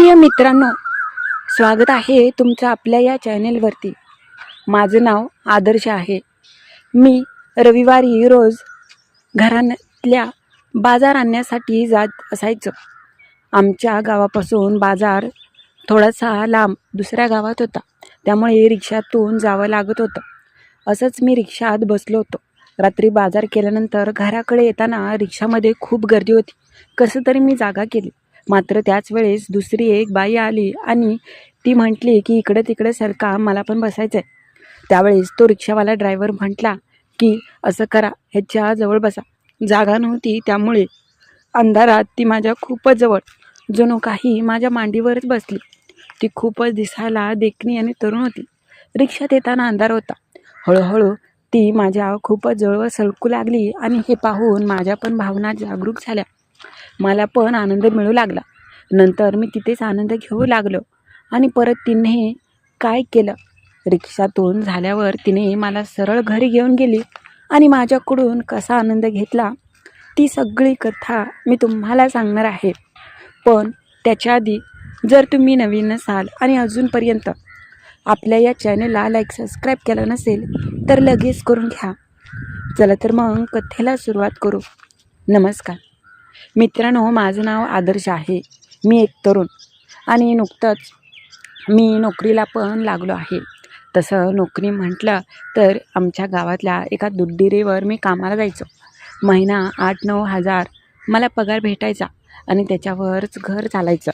प्रिय मित्रांनो स्वागत आहे तुमचं आपल्या या चॅनेलवरती. माझं नाव आदर्श आहे. मी रविवारी रोज घरातल्या बाजार आणण्यासाठी जात असायचं. आमच्या गावापासून बाजार थोडासा लांब दुसऱ्या गावात होता. त्यामुळे रिक्षातून जावं लागत होतं. असंच मी रिक्षात बसलो होतो. रात्री बाजार केल्यानंतर घराकडे येताना रिक्षामध्ये खूप गर्दी होती. कसं तरी मी जागा केली. मात्र त्याच वेळेस दुसरी एक बाई आली आणि ती म्हटली की इकडे तिकडे सरका मला पण बसायचं आहे त्यावेळेस तो रिक्षावाला ड्रायव्हर म्हटला की असं करा ह्याच्या जवळ बसा. जागा नव्हती त्यामुळे अंधारात ती माझ्या खूपच जवळ जणू काही माझ्या मांडीवरच बसली. ती खूपच दिसायला देखणी आणि तरुण होती. रिक्षात येताना अंधार होता. हळूहळू ती माझ्या खूपच जवळ सळकू लागली आणि हे पाहून माझ्या पण भावना जागरूक झाल्या. मला पण आनंद मिळू लागला. नंतर मी तिथेच आनंद घेऊ लागलो आणि परत तिने काय केलं? रिक्षातून झाल्यावर तिने मला सरळ घरी घेऊन गेली आणि माझ्याकडून कसा आनंद घेतला ती सगळी कथा मी तुम्हाला सांगणार आहे. पण त्याच्या आधी जर तुम्ही नवीन नसाल आणि अजूनपर्यंत आपल्या या चॅनलला लाईक सबस्क्राईब केलं नसेल तर लगेच करून घ्या. चला तर मग कथेला सुरुवात करू. नमस्कार. मित्रांनो हो, माझं नाव आदर्श आहे. मी एक तरुण आणि नुकतंच मी नोकरीला पण लागलो आहे. तसं नोकरी म्हटलं तर आमच्या गावातल्या एका दुड्डिरेवर मी कामाला जायचो. महिना आठ नऊ हजार मला पगार भेटायचा आणि त्याच्यावरच घर चालायचं.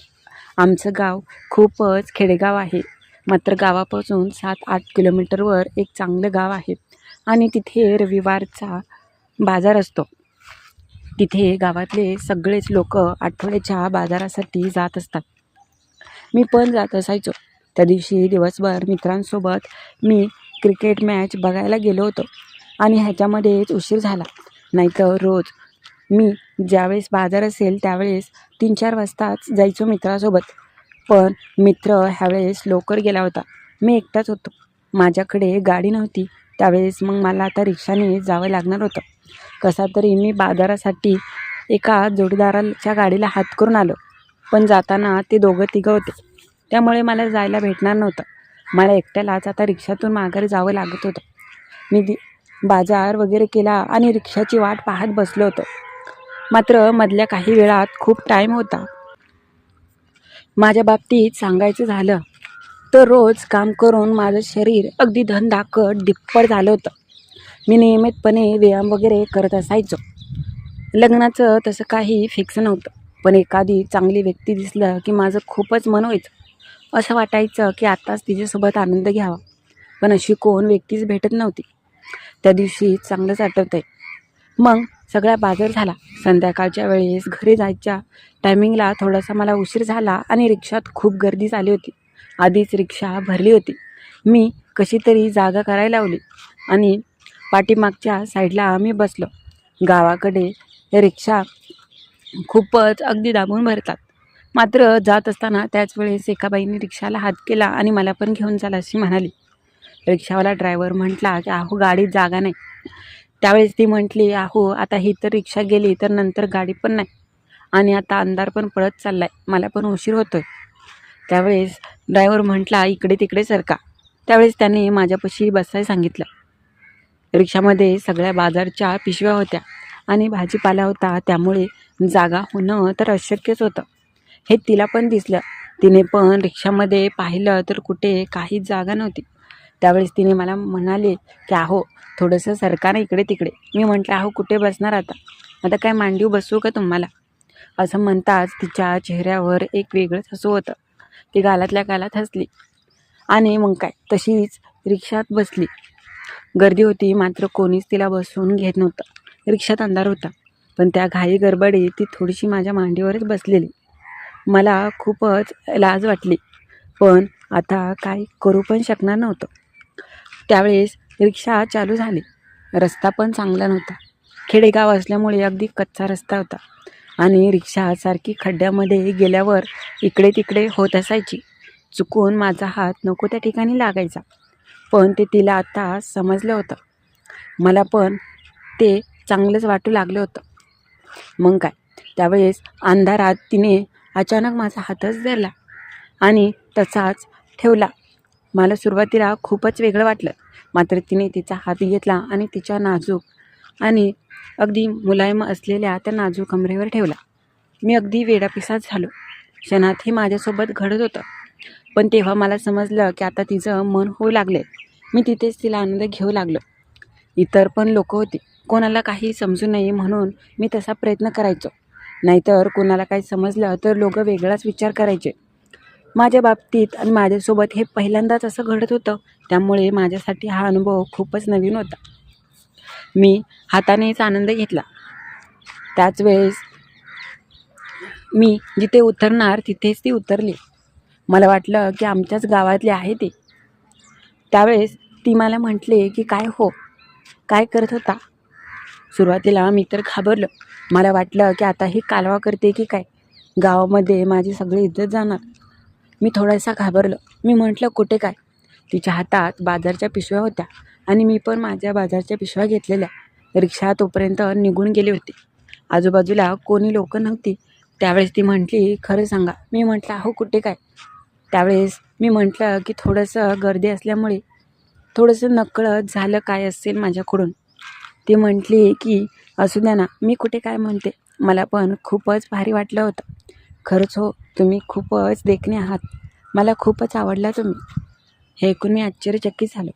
आमचं गाव खूपच खेडेगाव आहे. मात्र गावापासून सात आठ किलोमीटरवर एक चांगलं गाव आहे आणि तिथे रविवारचा बाजार असतो. तिथे गावातले सगळेच लोक आठवड्याच्या बाजारासाठी जात असतात. मी पण जात असायचो. त्या दिवशी दिवसभर मित्रांसोबत मी क्रिकेट मॅच बघायला गेलो होतो आणि ह्याच्यामध्येच उशीर झाला. नाहीतर रोज मी ज्यावेळेस बाजार असेल त्यावेळेस तीन चार वाजताच जायचो मित्रासोबत. पण मित्र ह्यावेळेस लवकर गेला होता. मी एकटाच होतो. माझ्याकडे गाडी नव्हती. त्यावेळेस मग मला आता रिक्षाने जावं लागणार होतं. कसा तरी मी बाजारासाठी एका जोडीदाराच्या गाडीला हात करून आलो. पण जाताना ते दोघं तिघं होते. त्यामुळे मला जायला भेटणार नव्हतं. मला एकट्यालाच आता रिक्षातून माघारी जावं लागत होतं. मी दि बाजार वगैरे केला आणि रिक्षाची वाट पाहत बसलो होतो. मात्र मधल्या काही वेळात खूप टाईम होता. माझ्या बाबतीत सांगायचं झालं तर रोज काम करून माझं शरीर अगदी धंदाकट डिप्पड झालं होतं. मी नियमितपणे व्यायाम वगैरे करत असायचो. लग्नाचं तसं काही फिक्स नव्हतं. पण एखादी चांगली व्यक्ती दिसलं की माझं खूपच मन व्हायचं. असं वाटायचं की आत्ताच तिच्यासोबत आनंद घ्यावा. पण अशी कोण व्यक्तीच भेटत नव्हती. त्या दिवशी चांगलंच आठवत आहे मग सगळा बाजार झाला. संध्याकाळच्या वेळेस घरी जायच्या टायमिंगला थोडासा मला उशीर झाला आणि रिक्षात खूप गर्दी झाली होती. आधीच रिक्षा भरली होती. मी कशी तरी जागा करायला लावली आणि पाठीमागच्या साईडला आम्ही बसलो. गावाकडे रिक्षा खूपच अगदी दाबून भरतात. मात्र जात असताना त्याच वेळेस रिक्षाला हात केला आणि मला पण घेऊन चला अशी म्हणाली. रिक्षावाला ड्रायव्हर म्हटला की अहो गाडीत जागा नाही. त्यावेळेस ती म्हटली अहो आता ही तर रिक्षा गेली तर नंतर गाडी पण नाही. आणि आता अंधार पण पळत चालला आहे मला पण उशीर होतो आहे त्यावेळेस ड्रायव्हर म्हटला इकडे तिकडे सरका. त्यावेळेस त्याने माझ्यापाशी बसायला सांगितलं. रिक्षामध्ये सगळ्या बाजारच्या पिशव्या होत्या आणि भाजीपाला होता त्यामुळे जागा होणं तर अशक्यच होतं. हे तिला पण दिसलं. तिने पण रिक्षामध्ये पाहिलं तर कुठे काहीच जागा नव्हती. त्यावेळेस तिने मला म्हणाले की अहो थोडंसं सरकार इकडे तिकडे. मी म्हटलं अहो कुठे बसणार आता? आता काय मांडीव बसू का तुम्हाला? असं म्हणताच तिच्या चेहऱ्यावर एक वेगळंच हसू होतं. ती गालातल्या गालात हसली. आणि मग काय तशीच रिक्षात बसली. गर्दी होती मात्र कोणीच तिला बसवून घेत नव्हतं. रिक्षात अंधार होता पण त्या घाई गडबडीत ती थोडीशी माझ्या मांडीवरच बसलेली. मला खूपच लाज वाटली पण आता काय करू पण शकणार नव्हतं. त्यावेळेस रिक्षा चालू झाली. रस्ता पण चांगला नव्हता. खेडेगाव असल्यामुळे अगदी कच्चा रस्ता होता आणि रिक्षा सारखी खड्ड्यामध्ये गेल्यावर इकडे तिकडे होत असायची. चुकून माझा हात नको त्या ठिकाणी लागायचा. पण ते तिला आता समजलं होतं. मला पण ते चांगलंच वाटू लागलं होतं. मग काय? त्यावेळेस अंधारात तिने अचानक माझा हातच धरला आणि तसाच ठेवला. मला सुरुवातीला खूपच वेगळं वाटलं. मात्र तिने तिचा हात घेतला आणि तिच्या नाजूक आणि अगदी मुलायम असलेल्या त्या नाजूक कमरेवर ठेवला. मी अगदी वेडापिसाच झालो. क्षणात हे माझ्यासोबत घडत होतं. पण तेव्हा मला समजलं की आता तिचं मन होऊ लागले मी तिथेच तिला आनंद घेऊ लागलो. इतर पण लोक होते. कोणाला काही समजू नये म्हणून मी तसा प्रयत्न करायचो. नाहीतर कोणाला काही समजलं तर लोक वेगळाच विचार करायचे. माझ्या बाबतीत आणि माझ्यासोबत हे पहिल्यांदाच असं घडत होतं. त्यामुळे माझ्यासाठी हा अनुभव खूपच नवीन होता. मी हातानेच आनंद घेतला. त्याच वेळेस मी जिथे उतरणार तिथेच ती उतरली. मला वाटलं की आमच्याच गावातले आहे ते. त्यावेळेस ती मला म्हटले की काय हो काय करत होता? सुरुवातीला मी तर घाबरलं. मला वाटलं की आता ही कालवा करते की काय? गावामध्ये माझी सगळी इज्जत जाणार. मी थोडासा घाबरलं. मी म्हटलं कुठे काय? तिच्या हातात बाजारच्या पिशव्या होत्या आणि मी पण माझ्या बाजारच्या पिशव्या घेतलेल्या. रिक्षा तोपर्यंत निघून गेली होती. आजूबाजूला कोणी लोक नव्हती. त्यावेळेस ती म्हटली खरं सांगा. मी म्हटलं अहो कुठे काय? त्यावेळेस मी म्हटलं की थोडंसं गर्दी असल्यामुळे थोडंसं नकळत झालं काय असेल माझ्याकडून. ती म्हटली की असू द्या ना मी कुठे काय म्हणते? मला पण खूपच भारी वाटलं होतं. खरंच हो तुम्ही खूपच देखणे आहात. मला खूपच आवडला तुम्ही. हे ऐकून मी आश्चर्यचकित झालो.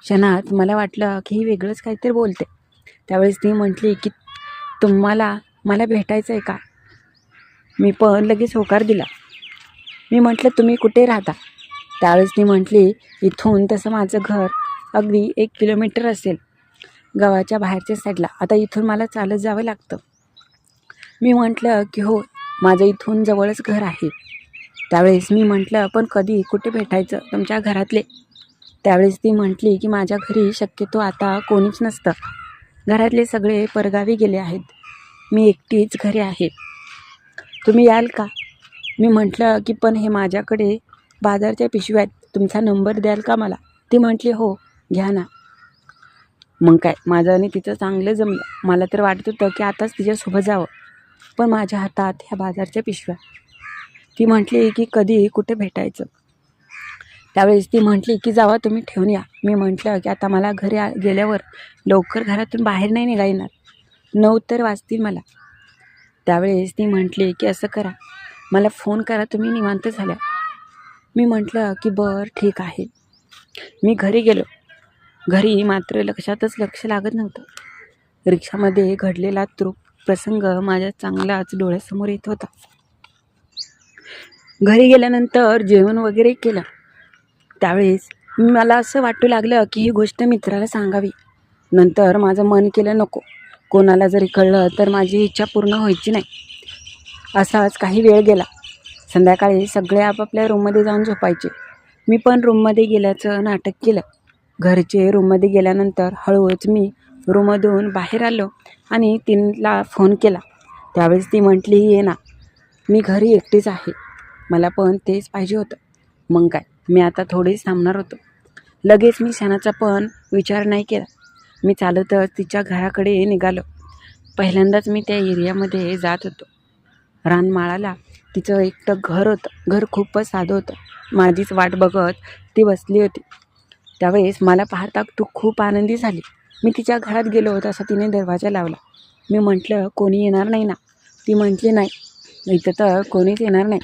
क्षणात मला वाटलं की ही वेगळंच काहीतरी बोलते. त्यावेळेस ती म्हटली की तुम्हाला मला भेटायचं आहे का? मी पण लगेच होकार दिला. मी म्हटलं तुम्ही कुठे राहता? त्यावेळेस ती म्हटली इथून तसं माझं घर अगदी एक किलोमीटर असेल गावाच्या बाहेरच्या साईडला. आता इथून मला चालत जावं लागतं. मी म्हटलं की हो माझं इथून जवळच घर आहे. त्यावेळेस मी म्हटलं पण कधी? कुठे भेटायचं? तुमच्या घरातले. त्यावेळेस ती म्हटली की माझ्या घरी शक्यतो आता कोणीच नसतं. घरातले सगळे परगावी गेले आहेत. मी एकटीच घरी आहे. तुम्ही याल का? मी म्हटलं की पण हे माझ्याकडे बाजारच्या पिशव्यात तुमचा नंबर द्याल का मला? ती म्हटली हो घ्या ना. मग काय माझं आणि तिचं चांगलं जमलं. मला तर वाटत होतं की आताच तिच्यासोबत जावं. पण माझ्या हातात ह्या बाजारच्या पिशव्या. ती म्हटली की कधी कुठे भेटायचं. त्यावेळेस ती म्हटली की जावा तुम्ही ठेवून या. मी म्हटलं की आता मला घरी गेल्यावर लवकर घरातून बाहेर नाही निघा येणार नऊ तर वाजतील मला. त्यावेळेस ती म्हटली की असं करा. मला फोन करा तुम्ही निवांत झाल्या मी म्हटलं की बरं ठीक आहे. मी घरी गेलो. घरी मात्र लक्षातच लक्ष लागत नव्हतं. रिक्षामध्ये घडलेला तृ प्रसंग माझ्या चांगलाच डोळ्यासमोर येत होता. घरी गेल्यानंतर जेवण वगैरे केलं. त्यावेळेस मला असं वाटू लागलं की ही गोष्ट मित्राला सांगावी. नंतर माझं मन केलं नको. कोणाला जरी कळलं तर माझी इच्छा पूर्ण व्हायची नाही. असाच काही वेळ गेला. संध्याकाळी सगळे आपापल्या रूममध्ये जाऊन झोपायचे. मी पण रूममध्ये गेल्याचं नाटक केलं. घरचे रूममध्ये गेल्यानंतर हळूच मी रूममधून बाहेर आलो आणि तिला फोन केला. त्यावेळेस ती म्हटली ये ना मी घरी एकटीच आहे. मला पण तेच पाहिजे होतं. मग काय मी आता थोडीच थांबणार होतो. लगेच मी सणाचा पण विचार नाही केला. मी चालतच तिच्या घराकडे निघालो. पहिल्यांदाच मी त्या एरियामध्ये जात होतो. रानमाळाला. तिचं एकटं घर होतं. घर खूपच साधं होतं. माझीच वाट बघत ती बसली होती. त्यावेळेस मला पाहता तू खूप आनंदी झाली. मी तिच्या घरात गेलो होतो असं तिने दरवाजा लावला. मी म्हटलं कोणी येणार नाही ना? ती म्हटली नाही. इथं तर कोणीच येणार नाही.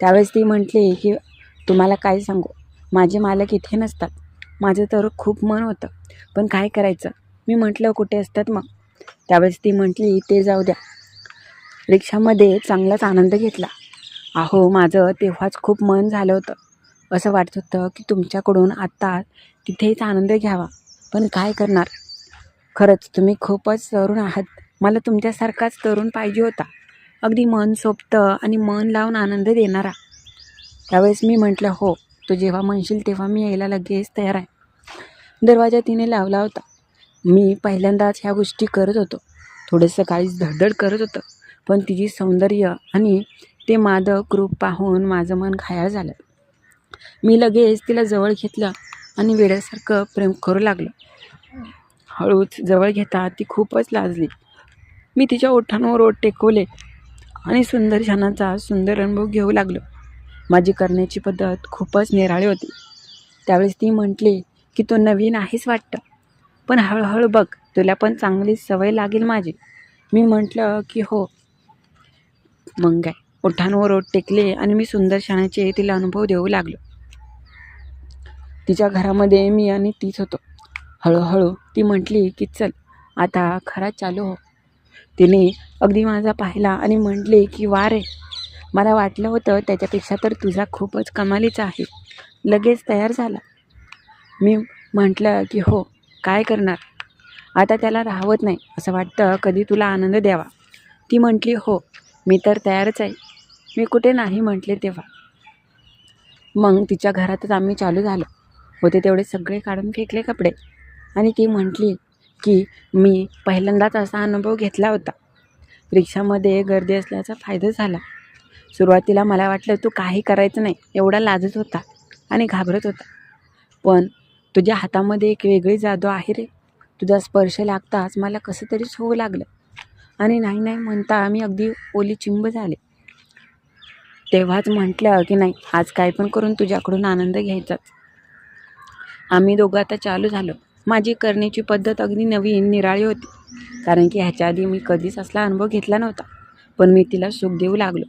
त्यावेळेस ती म्हटली की तुम्हाला काय सांगू? माझे मालक इथे नसतात. माझं तर खूप मन होतं. पण काय करायचं? मी म्हटलं कुठे असतात मग? त्यावेळेस ती म्हटली ते जाऊ द्या. रिक्षामध्ये चांगलाच आनंद घेतला. अहो माझं तेव्हाच खूप मन झालं होतं. असं वाटत होतं की तुमच्याकडून आत्ता तिथेच आनंद घ्यावा. पण काय करणार? खरंच तुम्ही खूपच तरुण आहात. मला तुमच्यासारखाच तरुण पाहिजे होता. अगदी मन सोपतं आणि मन लावून आनंद देणारा. त्यावेळेस मी म्हटलं हो तू जेव्हा म्हणशील तेव्हा मी यायला लगेच तयार आहे. दरवाजा तिने लावला होता. मी पहिल्यांदाच ह्या गोष्टी करत होतो. थोडंसं काळीच धडधड करत होतं. पण तिची सौंदर्य आणि ते मादक रूप पाहून माझं मन घायाळ झालं. मी लगेच तिला जवळ घेतलं आणि वेड्यासारखं प्रेम करू लागलो. हळूच जवळ घेता ती खूपच लाजली. मी तिच्या ओठांवर ओठ टेकवले आणि सुंदर क्षणाचा सुंदर अनुभव घेऊ लागलो. माझी करण्याची पद्धत खूपच निराळी होती. त्यावेळेस ती म्हटली की तो नवीन आहेस वाटतं पण हळूहळू बघ तुला पण चांगली सवय लागेल माझी. मी म्हटलं की हो मग काय ओठांवर ओठ टेकले आणि मी सुंदर क्षणाचे तिला अनुभव देऊ लागलो. तिच्या घरामध्ये मी आणि तीच होतो. हळूहळू ती म्हटली की चल आता खरा चालू हो. तिने अगदी माझा पाहिला आणि म्हटले की वा रे मला वाटलं होतं त्याच्यापेक्षा तर तुझा खूपच कमालीचा आहे. लगेच तयार झाला. मी म्हटलं की हो काय करणार? आता त्याला राहवत नाही असं वाटतं कधी तुला आनंद द्यावा. ती म्हटली हो मी तर तयारच आहे. मी कुठे नाही म्हटले तेव्हा. मग तिच्या घरातच आम्ही चालू झालो. होते तेवढे सगळे काढून फेकले कपडे. आणि ती म्हटली की मी पहिल्यांदाच असा अनुभव घेतला होता. रिक्षामध्ये गर्दी असल्याचा फायदा झाला. सुरुवातीला मला वाटलं तू काही करायचं नाही एवढा लाजत होता आणि घाबरत होता. पण तुझ्या हातामध्ये एक वेगळी जादू आहे रे. तुझा स्पर्श लागताच मला कसं तरी होऊ लागलं. आणि नाही नाही म्हणता आम्ही अगदी ओली चिंब झाले. तेव्हाच म्हटलं की नाही आज काय पण करून तुझ्याकडून आनंद घ्यायचाच. आम्ही दोघं आता चालू झालो. माझी करण्याची पद्धत अगदी नवीन निराळी होती. कारण की ह्याच्या आधी मी कधीच असला अनुभव घेतला नव्हता. पण मी तिला सुख देऊ लागलो.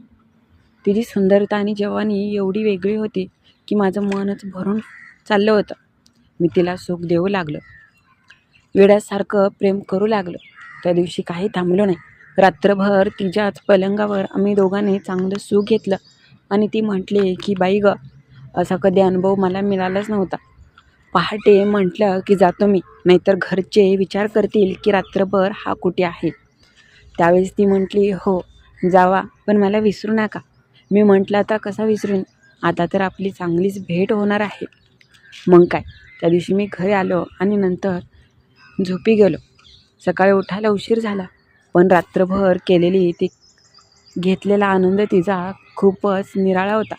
तिची सुंदरता आणि जवानी एवढी वेगळी होती की माझं मनच भरून चाललं होतं. मी तिला सुख देऊ लागलो. वेड्यासारखं प्रेम करू लागलो. त्या दिवशी काही थांबलो नाही. रात्रभर तिच्याच पलंगावर आम्ही दोघांनी चांगलं सुख घेतलं आणि ती म्हटली की बाई ग असा कधी अनुभव मला मिळालाच नव्हता. पहाटे म्हटलं की जातो मी. नाहीतर घरचे विचार करतील की रात्रभर हा कुठे आहे? त्यावेळेस ती म्हटली हो जावा पण मला विसरू नका. मी म्हटलं आता कसा विसरून? आता तर आपली चांगलीच भेट होणार आहे. मग काय त्या दिवशी मी घरी आलो आणि नंतर झोपी गेलो. सकाळी उठायला उशीर झाला. पण रात्रभर केलेली ती घेतलेला आनंद तिचा खूपच निराळा होता.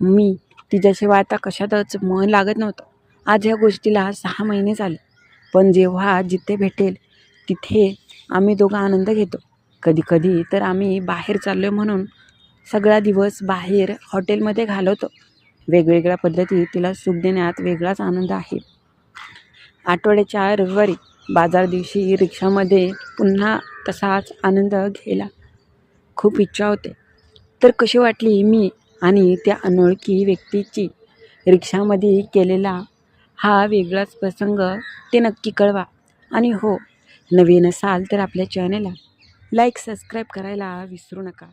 मी तिच्याशिवाय आता कशातच मन लागत नव्हतं. आज ह्या गोष्टीला सहा महिने झाले. पण जेव्हा जिथे भेटेल तिथे आम्ही दोघं आनंद घेतो. कधी कधी तर आम्ही बाहेर चाललो म्हणून सगळा दिवस बाहेर हॉटेलमध्ये घालवतो. वेगवेगळ्या पद्धतीत तिला सुख देण्यात वेगळाच आनंद आहे. आठवड्याच्या रविवारी बाजार दिवशी रिक्षामध्ये पुन्हा तसाच आनंद घ्यायला खूप इच्छा होते. तर कशी वाटली मी आणि त्या अनोळखी व्यक्तीची रिक्षामध्ये केलेला हा वेगळाच प्रसंग ते नक्की कळवा. आणि हो नवीन असाल तर आपल्या चॅनेलला लाईक सबस्क्राईब करायला विसरू नका.